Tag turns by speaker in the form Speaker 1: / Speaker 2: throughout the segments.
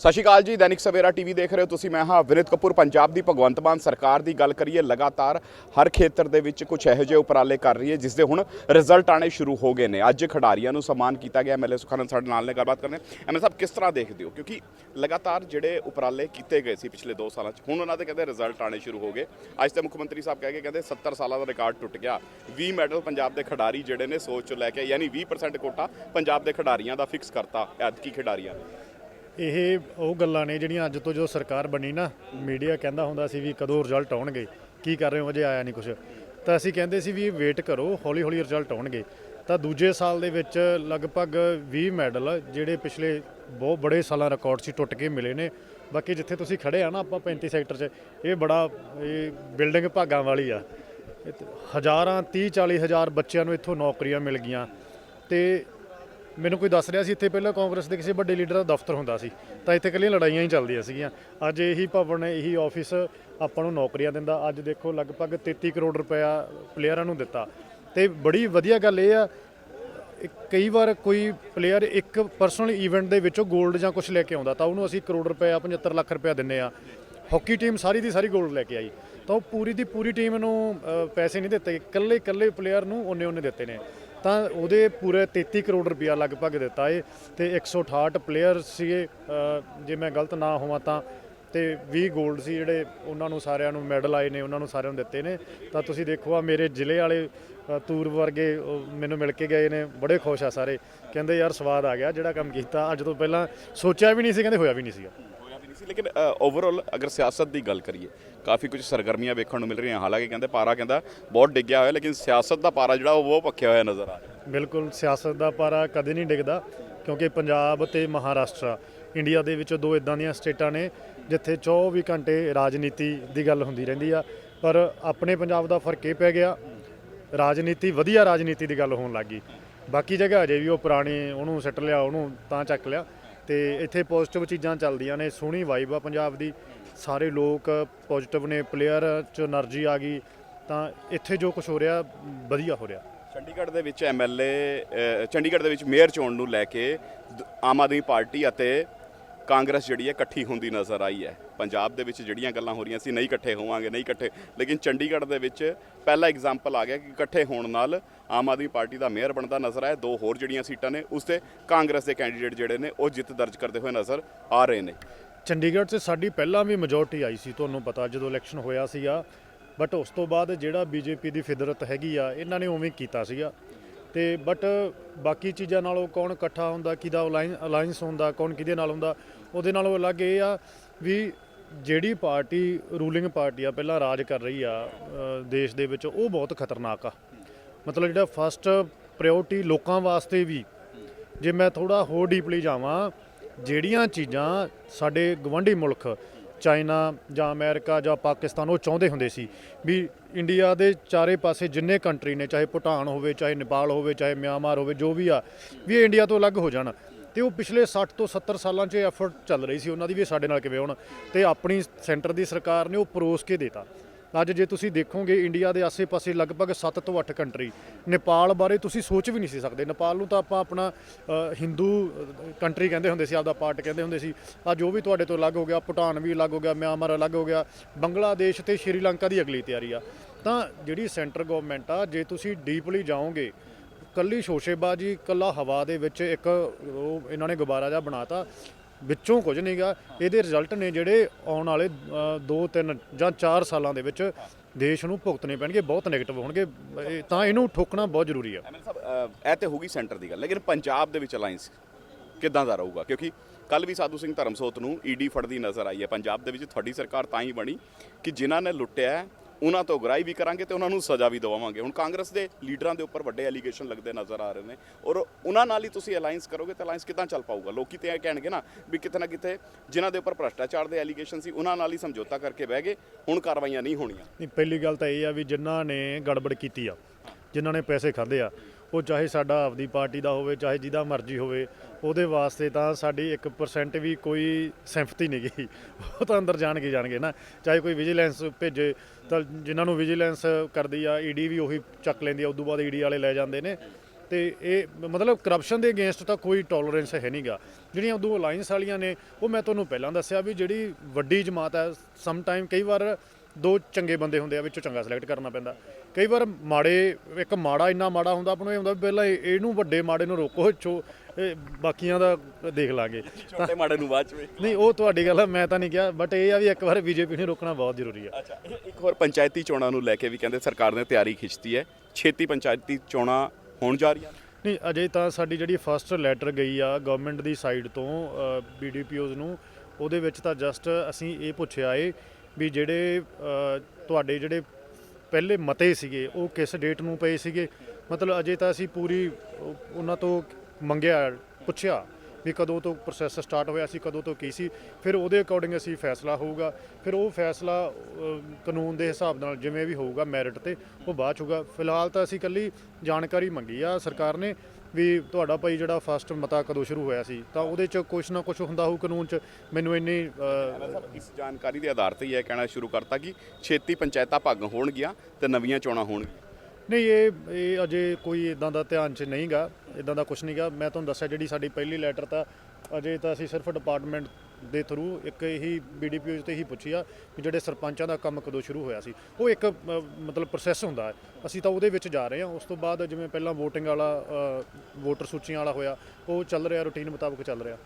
Speaker 1: ਸਤਿ ਸ਼੍ਰੀ ਅਕਾਲ ਜੀ, ਦੈਨਿਕ ਸਵੇਰਾ ਟੀਵੀ ਦੇਖ ਰਹੇ ਹੋ ਤੁਸੀਂ। ਮੈਂ ਹਾਂ ਵਿਨਿਤ ਕਪੂਰ, ਪੰਜਾਬ ਦੀ ਭਗਵੰਤ ਮਾਨ ਸਰਕਾਰ ਦੀ ਗੱਲ ਕਰੀਏ, ਲਗਾਤਾਰ ਹਰ ਖੇਤਰ ਦੇ ਵਿੱਚ ਕੁਝ ਇਹੋ ਜਿਹੇ ਉਪਰਾਲੇ ਕਰ ਰਹੀ ਹੈ ਜਿਸ ਦੇ ਹੁਣ ਰਿਜ਼ਲਟ ਆਣੇ ਸ਼ੁਰੂ ਹੋ ਗਏ ਨੇ। ਅੱਜ ਖਿਡਾਰੀਆਂ ਨੂੰ ਸਨਮਾਨ ਕੀਤਾ ਗਿਆ ਐਮਐਲਏ ਸੁਖਾਨੰਦ ਸਾਡੇ ਨਾਲ ਨੇ, ਗੱਲਬਾਤ ਕਰਨੇ। ਐਮਐਲਏ ਸਾਹਿਬ, ਕਿਸ ਤਰ੍ਹਾਂ ਦੇਖਦੇ ਹੋ? ਕਿਉਂਕਿ ਲਗਾਤਾਰ ਜਿਹੜੇ ਉਪਰਾਲੇ ਕੀਤੇ ਗਏ ਸੀ ਪਿਛਲੇ 2 ਸਾਲਾਂ 'ਚ, ਹੁਣ ਉਹਨਾਂ ਦੇ ਕਹਿੰਦੇ ਰਿਜ਼ਲਟ ਆਣੇ ਸ਼ੁਰੂ ਹੋ ਗਏ। ਅੱਜ ਤੇ ਮੁੱਖ ਮੰਤਰੀ ਸਾਹਿਬ ਕਹਿ ਕੇ ਕਹਿੰਦੇ 70 ਸਾਲਾਂ ਦਾ ਰਿਕਾਰਡ ਟੁੱਟ ਗਿਆ। 20 ਮੈਡਲ ਪੰਜਾਬ ਦੇ ਖਿਡਾਰੀ ਜਿਹੜੇ ਨੇ ਸੋਚ ਚੋਂ ਲੈ ਕੇ ਯਾਨੀ 20% ਕੋਟਾ ਪੰਜਾਬ ਦੇ ਖਿਡਾਰੀਆਂ ਦਾ ਫਿਕਸ ਕਰਤਾ ਐਤਕੀ ਖਿਡਾਰੀਆਂ ਨੇ।
Speaker 2: ਇਹ ਉਹ ਗੱਲਾਂ ਨੇ ਜਿਹੜੀਆਂ ਅੱਜ ਤੋਂ ਜੋ ਸਰਕਾਰ ਬਣੀ ਨਾ, ਮੀਡੀਆ ਕਹਿੰਦਾ ਹੁੰਦਾ ਸੀ ਵੀ ਕਦੋਂ ਰਿਜ਼ਲਟ ਆਉਣਗੇ। ਕੀ ਕਰ ਰਹੇ ਹੋ? ਅਜੇ ਆਇਆ ਨਹੀਂ ਕੁਝ ਤਾਂ ਅਸੀਂ ਕਹਿੰਦੇ ਸੀ ਵੀ ਵੇਟ ਕਰੋ ਹੌਲੀ ਹੌਲੀ ਰਿਜ਼ਲਟ ਆਉਣਗੇ। ਤਾਂ ਦੂਜੇ ਸਾਲ ਦੇ ਵਿੱਚ ਲਗਭਗ 20 ਮੈਡਲ, ਜਿਹੜੇ ਪਿਛਲੇ ਬਹੁਤ ਬੜੇ ਸਾਲਾਂ ਰਿਕਾਰਡ ਸੀ, ਟੁੱਟ ਕੇ ਮਿਲੇ ਨੇ। ਬਾਕੀ ਜਿੱਥੇ ਤੁਸੀਂ ਖੜੇ ਆ ਨਾ ਆਪਾਂ 35 ਸੈਕਟਰ 'ਚ, ਇਹ ਬੜਾ, ਇਹ ਬਿਲਡਿੰਗ ਭਾਗਾਂ ਵਾਲੀ ਆ। ਹਜ਼ਾਰਾਂ 30 40 ਹਜ਼ਾਰ ਬੱਚਿਆਂ ਨੂੰ ਇੱਥੋਂ ਨੌਕਰੀਆਂ ਮਿਲ ਗਈਆਂ। ਤੇ ਮੈਨੂੰ ਕੋਈ ਦੱਸ ਰਿਹਾ ਸੀ, ਇੱਥੇ ਪਹਿਲਾਂ ਕਾਂਗਰਸ ਦੇ ਕਿਸੇ ਵੱਡੇ ਲੀਡਰ ਦਾ ਦਫ਼ਤਰ ਹੁੰਦਾ ਸੀ, ਤਾਂ ਇੱਥੇ ਇਕੱਲੀਆਂ ਲੜਾਈਆਂ ਹੀ ਚੱਲਦੀਆਂ ਸੀਗੀਆਂ। ਅੱਜ ਇਹੀ ਭਵਨ, ਇਹੀ ਆਫਿਸ ਆਪਾਂ ਨੂੰ ਨੌਕਰੀਆਂ ਦਿੰਦਾ। ਅੱਜ ਦੇਖੋ, ਲਗਭਗ 33 ਕਰੋੜ ਰੁਪਇਆ ਪਲੇਅਰਾਂ ਨੂੰ ਦਿੱਤਾ। ਤੇ ਬੜੀ ਵਧੀਆ ਗੱਲ ਇਹ ਆ ਕਈ ਵਾਰ ਕੋਈ ਪਲੇਅਰ ਇੱਕ ਪਰਸਨਲ ਇਵੈਂਟ ਦੇ ਵਿੱਚੋਂ 골ਡ ਜਾਂ ਕੁਝ ਲੈ ਕੇ ਆਉਂਦਾ, ਤਾਂ ਉਹਨੂੰ ਅਸੀਂ ਕਰੋੜ ਰੁਪਇਆ 75 ਲੱਖ ਰੁਪਇਆ ਦਿੰਨੇ ਆ। ਹਾਕੀ ਟੀਮ ਸਾਰੀ ਦੀ ਸਾਰੀ 골ਡ ਲੈ ਕੇ ਆਈ। ਤਾਂ ਉਹ ਪੂਰੀ ਦੀ ਪੂਰੀ ਟੀਮ ਨੂੰ ਪੈਸੇ ਨਹੀਂ ਦਿੱਤੇ। ਇਕੱਲੇ ਇਕੱਲੇ ਪਲੇਅਰ ਨੂੰ ਉਹਨੇ ਉਹਨੇ ਦਿੱਤੇ ਨੇ। ਤਾਂ ਉਹਦੇ ਪੂਰੇ 33 ਕਰੋੜ ਰੁਪਇਆ ਲਗਭਗ ਦਿੱਤਾ ਏ ਤੇ 168 ਪਲੇਅਰ ਸੀਗੇ ਜੇ ਮੈਂ ਗਲਤ ਨਾ ਹੋਵਾਂ ਤਾਂ। ਤੇ 20 골ਡ ਸੀ ਜਿਹੜੇ ਉਹਨਾਂ ਨੂੰ ਸਾਰਿਆਂ ਨੂੰ ਮੈਡਲ ਆਏ ਨੇ ਉਹਨਾਂ ਨੂੰ ਸਾਰਿਆਂ ਨੂੰ ਦਿੱਤੇ ਨੇ। ਤਾਂ ਤੁਸੀਂ ਦੇਖੋ ਆ ਮੇਰੇ ਜ਼ਿਲ੍ਹੇ ਵਾਲੇ ਅ, ਤੂਰ ਵਰਗੇ ਮੈਨੂੰ ਮਿਲ ਕੇ ਗਏ ਨੇ ਬੜੇ ਖੁਸ਼ ਆ ਸਾਰੇ। ਕਹਿੰਦੇ ਯਾਰ ਸਵਾਦ ਆ ਗਿਆ ਜਿਹੜਾ ਕੰਮ ਕੀਤਾ। ਅੱਜ ਤੋਂ ਪਹਿਲਾਂ ਸੋਚਿਆ ਵੀ ਨਹੀਂ ਸੀ ਕਹਿੰਦੇ ਹੋਇਆ ਵੀ ਨਹੀਂ ਸੀਗਾ।
Speaker 1: ਨਹੀਂ ਸੀ। ਲੇਕਿਨ ਓਵਰਆਲ ਅਗਰ ਸਿਆਸਤ ਦੀ ਗੱਲ ਕਰੀਏ, ਕਾਫੀ ਕੁਝ ਸਰਗਰਮੀਆਂ ਵੇਖਣ ਨੂੰ ਮਿਲ ਰਹੀਆਂ। ਹਾਲਾਂਕਿ ਕਹਿੰਦੇ ਪਾਰਾ ਕਹਿੰਦਾ ਬਹੁਤ ਡਿੱਗਿਆ ਹੋਇਆ, ਲੇਕਿਨ ਸਿਆਸਤ ਦਾ ਪਾਰਾ ਜਿਹੜਾ ਉਹ ਬਹੁਤ ਪੱਕਿਆ ਹੋਇਆ ਨਜ਼ਰ ਆ ਰਿਹਾ।
Speaker 2: ਬਿਲਕੁਲ, ਸਿਆਸਤ ਦਾ ਪਾਰਾ ਕਦੇ ਨਹੀਂ ਡਿੱਗਦਾ, ਕਿਉਂਕਿ ਪੰਜਾਬ ਤੇ ਮਹਾਰਾਸ਼ਟਰ, ਇੰਡੀਆ ਦੇ ਵਿੱਚ ਦੋ ਇਦਾਂ ਦੀਆਂ ਸਟੇਟਾਂ ਨੇ, ਜਿੱਥੇ 24 ਘੰਟੇ ਰਾਜਨੀਤੀ ਦੀ ਗੱਲ ਹੁੰਦੀ ਰਹਿੰਦੀ ਆ। ਪਰ ਆਪਣੇ ਪੰਜਾਬ ਦਾ ਫ਼ਰਕ ਇਹ ਪੈ ਗਿਆ, ਰਾਜਨੀਤੀ, ਵਧੀਆ ਰਾਜਨੀਤੀ ਦੀ ਗੱਲ ਹੋਣ ਲੱਗੀ ਬਾਕੀ ਜਗ੍ਹਾ ਅਜੇ ਵੀ ਉਹ ਪੁਰਾਣੇ, ਉਹਨੂੰ ਸੱਟ ਲਿਆ, ਉਹਨੂੰ ਤਾਂ ਚੱਕ ਲਿਆ। ਤੇ ਇੱਥੇ ਪੋਜ਼ਿਟਿਵ ਚੀਜ਼ਾਂ ਚੱਲਦੀਆਂ ਨੇ, ਸੋਹਣੀ ਵਾਈਬ ਆ ਪੰਜਾਬ ਦੀ। ਸਾਰੇ ਲੋਕ ਪੋਜ਼ਿਟਿਵ ਨੇ ਪਲੇਅਰ ਚ એનર્ਜੀ ਆ ਗਈ, ਤਾਂ ਇੱਥੇ ਜੋ ਕੁਝ ਹੋ ਰਿਹਾ, ਵਧੀਆ ਹੋ ਰਿਹਾ।
Speaker 1: ਚੰਡੀਗੜ੍ਹ ਦੇ ਵਿੱਚ ਐਮਐਲਏ ਚੰਡੀਗੜ੍ਹ ਦੇ ਵਿੱਚ ਮੇਅਰ ਚੋਣ ਨੂੰ ਲੈ ਕੇ ਆਮ ਆਦਮੀ ਪਾਰਟੀ ਅਤੇ ਕਾਂਗਰਸ ਜਿਹੜੀ ਹੈ ਇਕੱਠੀ ਹੁੰਦੀ ਨਜ਼ਰ ਆਈ ਹੈ। ਪੰਜਾਬ ਦੇ ਵਿੱਚ ਜਿਹੜੀਆਂ ਗੱਲਾਂ ਹੋ ਰਹੀਆਂ ਸੀ, ਨਹੀਂ ਇਕੱਠੇ ਹੋਵਾਂਗੇ, ਨਹੀਂ ਇਕੱਠੇ। ਲੇਕਿਨ ਚੰਡੀਗੜ੍ਹ ਦੇ ਵਿੱਚ ਪਹਿਲਾ ਐਗਜ਼ਾਮਪਲ ਆ ਗਿਆ ਕਿ ਇਕੱਠੇ ਹੋਣ ਨਾਲ ਆਮ ਆਦਮੀ ਪਾਰਟੀ ਦਾ ਮੇਅਰ ਬਣਦਾ ਨਜ਼ਰ ਆਇਆ। ਦੋ ਹੋਰ ਜਿਹੜੀਆਂ ਸੀਟਾਂ ਨੇ, ਉਸ ਤੇ ਕਾਂਗਰਸ ਦੇ ਕੈਂਡੀਡੇਟ ਜਿਹੜੇ ਨੇ, ਉਹ ਜਿੱਤ ਦਰਜ ਕਰਦੇ ਹੋਏ ਨਜ਼ਰ ਆ ਰਹੇ ਨੇ।
Speaker 2: ਚੰਡੀਗੜ੍ਹ 'ਚ ਸਾਡੀ ਪਹਿਲਾਂ ਵੀ ਮੈਜੋਰਟੀ ਆਈ ਸੀ, ਤੁਹਾਨੂੰ ਪਤਾ ਜਦੋਂ ਇਲੈਕਸ਼ਨ ਹੋਇਆ ਸੀਗਾ। ਬਟ ਉਸ ਤੋਂ ਬਾਅਦ ਜਿਹੜਾ ਬੀਜੇਪੀ ਦੀ ਫਿਦਰਤ ਹੈਗੀ ਆ, ਇਹਨਾਂ ਨੇ ਉਵੇਂ ਕੀਤਾ ਸੀਗਾ। ਤੇ ਬਟ ਬਾਕੀ ਚੀਜ਼ਾਂ ਨਾਲੋਂ ਕੌਣ ਇਕੱਠਾ ਹੁੰਦਾ, ਕਿਹਦਾ ਅਲਾਈਅੰਸ ਹੁੰਦਾ, ਕੌਣ ਕਿਹਦੇ ਨਾਲ ਹੁੰਦਾ ਉਹਦੇ ਨਾਲੋਂ ਅਲੱਗ ਇਹ ਆ ਵੀ ਜਿਹੜੀ ਪਾਰਟੀ, ਰੂਲਿੰਗ ਪਾਰਟੀ ਆ, ਪਹਿਲਾਂ ਰਾਜ ਕਰ ਰਹੀ ਆ ਦੇਸ਼ ਦੇ ਵਿੱਚ, ਉਹ ਬਹੁਤ ਖਤਰਨਾਕ ਆ। ਮਤਲਬ ਜਿਹੜਾ ਫਸਟ ਪ੍ਰਾਇੋਰਟੀ ਲੋਕਾਂ ਵਾਸਤੇ ਵੀ, ਜੇ ਮੈਂ ਥੋੜਾ ਹੋਰ ਡੀਪਲੀ ਜਾਵਾਂ, ਜਿਹੜੀਆਂ ਚੀਜ਼ਾਂ ਸਾਡੇ ਗਵੰਡੀ ਮੁਲਕ, ਚਾਈਨਾ ਜਾਂ ਅਮਰੀਕਾ ਜਾਂ ਪਾਕਿਸਤਾਨ, ਉਹ ਚਾਹੁੰਦੇ ਹੁੰਦੇ ਸੀ ਵੀ ਇੰਡੀਆ ਦੇ ਚਾਰੇ ਪਾਸੇ ਜਿੰਨੇ ਕੰਟਰੀ ਨੇ, ਚਾਹੇ ਭੂਟਾਨ ਹੋਵੇ, ਚਾਹੇ ਨੇਪਾਲ ਹੋਵੇ, ਚਾਹੇ ਮਿਆਂਮਾਰ ਹੋਵੇ, ਜੋ ਵੀ ਆ, ਵੀ ਇਹ ਇੰਡੀਆ ਤੋਂ ਅਲੱਗ ਹੋ ਜਾਣ। ਤੇ ਉਹ ਪਿਛਲੇ 60 ਤੋਂ 70 ਸਾਲਾਂ 'ਚ ਐਫਰਟ ਚੱਲ ਰਹੀ ਸੀ। ਉਹਨਾਂ ਦੀ ਵੀ ਸਾਡੇ ਨਾਲ ਕਿਵੇਂ ਹੋਣ। ਤੇ ਆਪਣੀ ਸੈਂਟਰ ਦੀ ਸਰਕਾਰ ਨੇ ਉਹ ਪਰੋਸ ਕੇ ਦੇਤਾ। ਅੱਜ ਜੇ ਤੁਸੀਂ ਦੇਖੋਗੇ ਇੰਡੀਆ ਦੇ ਆਸੇ-ਪਾਸੇ ਲਗਭਗ 7 ਤੋਂ 8 ਕੰਟਰੀ ਨੇਪਾਲ ਬਾਰੇ ਤੁਸੀਂ ਸੋਚ ਵੀ ਨਹੀਂ ਸੀ ਸਕਦੇ। ਨੇਪਾਲ ਨੂੰ ਤਾਂ ਆਪਾਂ ਆਪਣਾ ਹਿੰਦੂ ਕੰਟਰੀ ਕਹਿੰਦੇ ਹੁੰਦੇ ਸੀ, ਆਪਦਾ ਪਾਰਟ ਕਹਿੰਦੇ ਹੁੰਦੇ ਸੀ। ਅੱਜ ਉਹ ਵੀ ਤੁਹਾਡੇ ਤੋਂ ਅਲੱਗ ਹੋ ਗਿਆ, ਭੂਟਾਨ ਵੀ ਅਲੱਗ ਹੋ ਗਿਆ, ਮਿਆਂਮਾਰ ਅਲੱਗ ਹੋ ਗਿਆ, ਬੰਗਲਾਦੇਸ਼ ਤੇ ਸ਼੍ਰੀਲੰਕਾ ਦੀ ਅਗਲੀ ਤਿਆਰੀ ਆ। ਤਾਂ ਜਿਹੜੀ ਸੈਂਟਰ ਗਵਰਨਮੈਂਟ ਆ, ਜੇ ਤੁਸੀਂ ਡੀਪਲੀ ਜਾਓਗੇ ਕੱਲੀ ਸ਼ੋਸ਼ੇਬਾਜੀ, ਕੱਲਾ ਹਵਾ ਦੇ ਵਿੱਚ ਇੱਕ ਉਹ ਇਹਨਾਂ ਨੇ ਗੁਬਾਰਾ ਜਿਹਾ ਬਣਾਤਾ, ਵਿੱਚੋਂ ਕੁਝ ਨਹੀਂਗਾ ਇਹਦੇ ਰਿਜ਼ਲਟ ਨੇ ਜਿਹੜੇ ਆਉਣ ਵਾਲੇ 2 3 ਜਾਂ 4 ਸਾਲਾਂ ਦੇ ਵਿੱਚ ਦੇਸ਼ ਨੂੰ ਭੁਗਤਣੇ ਪੈਣਗੇ, ਬਹੁਤ 네ਗੇਟਿਵ ਹੋਣਗੇ ਤਾਂ ਇਹਨੂੰ ਠੋਕਣਾ ਬਹੁਤ ਜ਼ਰੂਰੀ ਆ।
Speaker 1: ਐਮਐਲ ਸਾਹਿਬ ਇਹ ਤੇ ਹੋਗੀ ਸੈਂਟਰ ਦੀ ਗੱਲ, ਲੇਕਿਨ ਪੰਜਾਬ ਦੇ ਵਿੱਚ ਅਲਾਈਅੰਸ ਕਿੱਦਾਂ ਦਾ ਰਹੂਗਾ? ਕਿਉਂਕਿ ਕੱਲ ਵੀ ਸਾਧੂ ਸਿੰਘ ਧਰਮਸੋਤ ਨੂੰ ਈਡੀ ਫੜਦੀ ਨਜ਼ਰ ਆਈ ਹੈ। ਪੰਜਾਬ ਦੇ ਵਿੱਚ ਤੁਹਾਡੀ ਸਰਕਾਰ ਤਾਂ ਹੀ ਬਣੀ ਕਿ ਜਿਨ੍ਹਾਂ ਨੇ ਲੁੱਟਿਆ ਉਹਨਾਂ ਤੋਂ ਗ੍ਰਾਈ ਵੀ ਕਰਾਂਗੇ ਤੇ ਉਹਨਾਂ ਨੂੰ ਸਜ਼ਾ ਵੀ ਦਵਾਵਾਂਗੇ। ਹੁਣ ਕਾਂਗਰਸ ਦੇ ਲੀਡਰਾਂ ਦੇ ਉੱਪਰ ਵੱਡੇ ਐਲੀਗੇਸ਼ਨ ਲੱਗਦੇ ਨਜ਼ਰ ਆ ਰਹੇ ਨੇ ਔਰ ਉਹਨਾਂ ਨਾਲ ਹੀ ਤੁਸੀਂ ਅਲਾਈਅੰਸ ਕਰੋਗੇ ਤਾਂ ਅਲਾਈਅੰਸ ਕਿੱਦਾਂ ਚੱਲ ਪਾਊਗਾ? ਲੋਕੀ ਤੇ ਇਹ ਕਹਿਣਗੇ ਨਾ ਵੀ ਕਿਤੇ ਨਾ ਕਿਤੇ ਜਿਨ੍ਹਾਂ ਦੇ ਉੱਪਰ ਭ੍ਰਸ਼ਟਾਚਾਰ ਦੇ ਐਲੀਗੇਸ਼ਨ ਸੀ, ਉਹਨਾਂ ਨਾਲ ਹੀ ਸਮਝੌਤਾ ਕਰਕੇ ਬਹਿ ਗਏ, ਹੁਣ ਕਾਰਵਾਈਆਂ ਨਹੀਂ ਹੋਣੀਆਂ।
Speaker 2: ਨਹੀਂ, ਪਹਿਲੀ ਗੱਲ ਤਾਂ ਇਹ ਆ ਵੀ ਜਿਨ੍ਹਾਂ ਨੇ ਗੜਬੜ ਕੀਤੀ ਆ, ਜਿਨ੍ਹਾਂ ਨੇ ਪੈਸੇ ਖਾਦੇ ਆ, ਉਹ ਚਾਹੇ ਸਾਡਾ ਆਪਦੀ ਪਾਰਟੀ ਦਾ ਹੋਵੇ, ਚਾਹੇ ਜਿਹਦਾ ਮਰਜ਼ੀ ਹੋਵੇ ਉਹਦੇ ਵਾਸਤੇ ਤਾਂ ਸਾਡੀ 1% ਵੀ ਕੋਈ ਸਿੰਪਥੀ ਨਹੀਂ ਗਈ ਉਹ ਤਾਂ ਅੰਦਰ ਜਾਣਗੇ ਜਾਣਗੇ ਨਾ। ਚਾਹੇ ਕੋਈ ਵਿਜੀਲੈਂਸ ਭੇਜੇ, ਤਾਂ ਜਿਨ੍ਹਾਂ ਨੂੰ ਵਿਜੀਲੈਂਸ ਕਰਦੀ ਆ ਈਡੀ ਵੀ ਉਹੀ ਚੱਕ ਲੈਂਦੀ ਆ, ਉਦੋਂ ਬਾਅਦ ਈਡੀ ਵਾਲੇ ਲੈ ਜਾਂਦੇ ਨੇ। ਤੇ ਇਹ ਮਤਲਬ ਕਰਪਸ਼ਨ ਦੇ ਅਗੇਂਸਟ ਤਾਂ ਕੋਈ ਟੋਲਰੈਂਸ ਹੈ ਨਹੀਂਗਾ ਜਿਹੜੀਆਂ ਉਦੋਂ ਅਲਾਈਅੰਸ ਵਾਲੀਆਂ ਨੇ, ਉਹ ਮੈਂ ਤੁਹਾਨੂੰ ਪਹਿਲਾਂ ਦੱਸਿਆ ਵੀ ਜਿਹੜੀ ਵੱਡੀ ਜਮਾਤ ਹੈ ਸਮ ਟਾਈਮ ਕਈ ਵਾਰ ਦੋ ਚੰਗੇ ਬੰਦੇ ਹੁੰਦੇ ਆ, ਵਿੱਚੋਂ ਚੰਗਾ ਸਿਲੈਕਟ ਕਰਨਾ ਪੈਂਦਾ। ਕਈ ਵਾਰ ਮਾੜੇ, ਇੱਕ ਮਾੜਾ ਇੰਨਾ ਮਾੜਾ ਹੁੰਦਾ, ਆਪਾਂ ਨੂੰ ਇਹ ਹੁੰਦਾ ਵੀ ਪਹਿਲਾਂ ਇਹਨੂੰ ਵੱਡੇ ਮਾੜੇ ਨੂੰ ਰੋਕੋ, ਛੋ ਇਹ ਬਾਕੀਆਂ ਦਾ ਦੇਖ ਲਾਂਗੇ।
Speaker 1: ਛੋਟੇ ਮਾੜੇ ਨੂੰ ਬਾਅਦ ਚ ਵੇਖ
Speaker 2: ਨਹੀਂ ਉਹ ਤੁਹਾਡੀ ਗੱਲ ਆ ਮੈਂ ਤਾਂ ਨਹੀਂ ਕਿਹਾ ਬਟ ਇਹ ਆ ਵੀ ਇੱਕ ਵਾਰ ਬੀਜੇਪੀ ਨੂੰ ਰੋਕਣਾ ਬਹੁਤ ਜ਼ਰੂਰੀ ਆ।
Speaker 1: ਅੱਛਾ ਇਹ ਇੱਕ ਹੋਰ ਪੰਚਾਇਤੀ ਚੋਣਾਂ ਨੂੰ ਲੈ ਕੇ ਵੀ ਕਹਿੰਦੇ ਸਰਕਾਰ ਨੇ ਤਿਆਰੀ ਖਿੱਚਤੀ ਹੈ। ਛੇਤੀ ਪੰਚਾਇਤੀ ਚੋਣਾਂ ਹੋਣ ਜਾ ਰਹੀਆਂ
Speaker 2: ਨਹੀਂ ਅਜੇ ਤਾਂ ਸਾਡੀ ਜਿਹੜੀ ਫਸਟ ਲੈਟਰ ਗਈ ਆ ਗਵਰਨਮੈਂਟ ਦੀ ਸਾਈਡ ਤੋਂ ਬੀਡੀਪੀਓਜ਼ ਨੂੰ ਉਹਦੇ ਵਿੱਚ ਤਾਂ ਜਸਟ ਅਸੀਂ ਇਹ ਪੁੱਛਿਆ ਏ ਵੀ ਜਿਹੜੇ ਤੁਹਾਡੇ ਜਿਹੜੇ ਪਹਿਲੇ ਮਤੇ ਸੀਗੇ ਉਹ ਕਿਸ ਡੇਟ ਨੂੰ ਪਏ ਸੀਗੇ? ਮਤਲਬ ਅਜੇ ਤਾਂ ਅਸੀਂ ਪੂਰੀ ਉਹ- ਉਹਨਾਂ ਤੋਂ ਮੰਗਿਆ, ਪੁੱਛਿਆ ਵੀ ਕਦੋਂ ਤੋਂ ਪ੍ਰੋਸੈਸ ਸਟਾਰਟ ਹੋਇਆ ਸੀ, ਕਦੋਂ ਤੋਂ ਕੀ ਸੀ, ਫਿਰ ਉਹਦੇ ਅਕੋਰਡਿੰਗ ਅਸੀਂ ਫੈਸਲਾ ਹੋਊਗਾ। ਫਿਰ ਉਹ ਫੈਸਲਾ ਕਾਨੂੰਨ ਦੇ ਹਿਸਾਬ ਨਾਲ ਜਿਵੇਂ ਵੀ ਹੋਊਗਾ ਮੈਰਿਟ ਤੇ, ਉਹ ਬਾਅਦ 'ਚ ਹੋਊਗਾ। ਫਿਲਹਾਲ ਤਾਂ ਅਸੀਂ ਕੱਲੀ ਜਾਣਕਾਰੀ ਮੰਗੀ ਆ ਸਰਕਾਰ ਨੇ ਵੀ ਤੁਹਾਡਾ ਭਾਈ ਜਿਹੜਾ ਫਸਟ ਮਤਾ ਕਦੋਂ ਸ਼ੁਰੂ ਹੋਇਆ ਸੀ, ਤਾਂ ਉਹਦੇ 'ਚ ਕੁਛ ਨਾ ਕੁਛ ਹੁੰਦਾ ਹੋਊ ਕਾਨੂੰਨ 'ਚ, ਮੈਨੂੰ ਇੰਨੀ
Speaker 1: ਇਸ ਜਾਣਕਾਰੀ ਦੇ ਆਧਾਰ ਤੇ ਹੀ ਇਹ ਕਹਿਣਾ ਸ਼ੁਰੂ ਕਰਤਾ ਕਿ ਛੇਤੀ ਪੰਚਾਇਤਾਂ ਭੰਗ ਹੋਣਗੀਆਂ ਤੇ ਨਵੀਆਂ ਚੋਣਾਂ ਹੋਣਗੀਆਂ।
Speaker 2: ਨਹੀਂ, ਇਹ ਇਹ ਅਜੇ ਕੋਈ ਇਦਾਂ ਦਾ ਧਿਆਨ 'ਚ ਨਹੀਂਗਾ ਇਦਾਂ ਦਾ ਕੁਝ ਨਹੀਂਗਾ। ਮੈਂ ਤੁਹਾਨੂੰ ਦੱਸਿਆ, ਜਿਹੜੀ ਸਾਡੀ ਪਹਿਲੀ ਲੈਟਰ ਤਾਂ ਅਜੇ ਤਾਂ ਅਸੀਂ ਸਿਰਫ ਡਿਪਾਰਟਮੈਂਟ ਦੇ ਥਰੂ ਇੱਕ ਇਹੀ ਬੀਡੀਪੀਓ ਤੇ ਹੀ ਪੁੱਛੀ ਆ ਵੀ ਜਿਹੜੇ ਸਰਪੰਚਾਂ ਦਾ ਕੰਮ ਕਦੋਂ ਸ਼ੁਰੂ ਹੋਇਆ ਸੀ। ਉਹ ਇੱਕ ਮਤਲਬ ਪ੍ਰੋਸੈਸ ਹੁੰਦਾ ਹੈ। ਅਸੀਂ ਤਾਂ ਉਹਦੇ ਵਿੱਚ ਜਾ ਰਹੇ ਹਾਂ। ਉਸ ਤੋਂ ਬਾਅਦ ਜਿਵੇਂ ਪਹਿਲਾਂ VOTING ਵਾਲਾ ਵੋਟਰ ਸੂਚੀਆਂ ਵਾਲਾ ਹੋਇਆ, ਉਹ ਚੱਲ ਰਿਹਾ ਰੂਟੀਨ ਮੁਤਾਬਕ ਚੱਲ ਰਿਹਾ।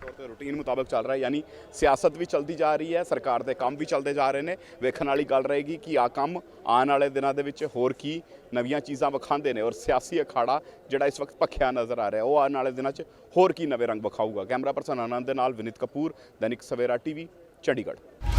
Speaker 1: ਤੌਰ ਤੇ ਰੂਟੀਨ ਮੁਤਾਬਕ ਚੱਲ ਰਿਹਾ ਹੈ, ਯਾਨੀ ਸਿਆਸਤ ਵੀ ਚਲਦੀ ਜਾ ਰਹੀ ਹੈ, ਸਰਕਾਰ ਦੇ ਕੰਮ ਵੀ ਚੱਲਦੇ ਜਾ ਰਹੇ ਨੇ। ਵੇਖਣ ਵਾਲੀ ਗੱਲ ਰਹੇਗੀ ਕਿ ਆ ਕੰਮ ਆਉਣ ਵਾਲੇ ਦਿਨਾਂ ਦੇ ਵਿੱਚ ਹੋਰ ਕੀ ਨਵੀਆਂ ਚੀਜ਼ਾਂ ਵਿਖਾਉਂਦੇ ਨੇ ਔਰ ਸਿਆਸੀ ਅਖਾੜਾ ਜਿਹੜਾ ਇਸ ਵਕਤ ਭਖਿਆ ਨਜ਼ਰ ਆ ਰਿਹਾ, ਉਹ ਆਉਣ ਵਾਲੇ ਦਿਨਾਂ 'ਚ ਹੋਰ ਕੀ ਨਵੇਂ ਰੰਗ ਵਿਖਾਊਗਾ? ਕੈਮਰਾ ਪਰਸਨ ਆਨੰਦ ਦੇ ਨਾਲ ਵਿਨੀਤ ਕਪੂਰ, ਦੈਨਿਕ ਸਵੇਰਾ ਟੀਵੀ, ਚੰਡੀਗੜ੍ਹ।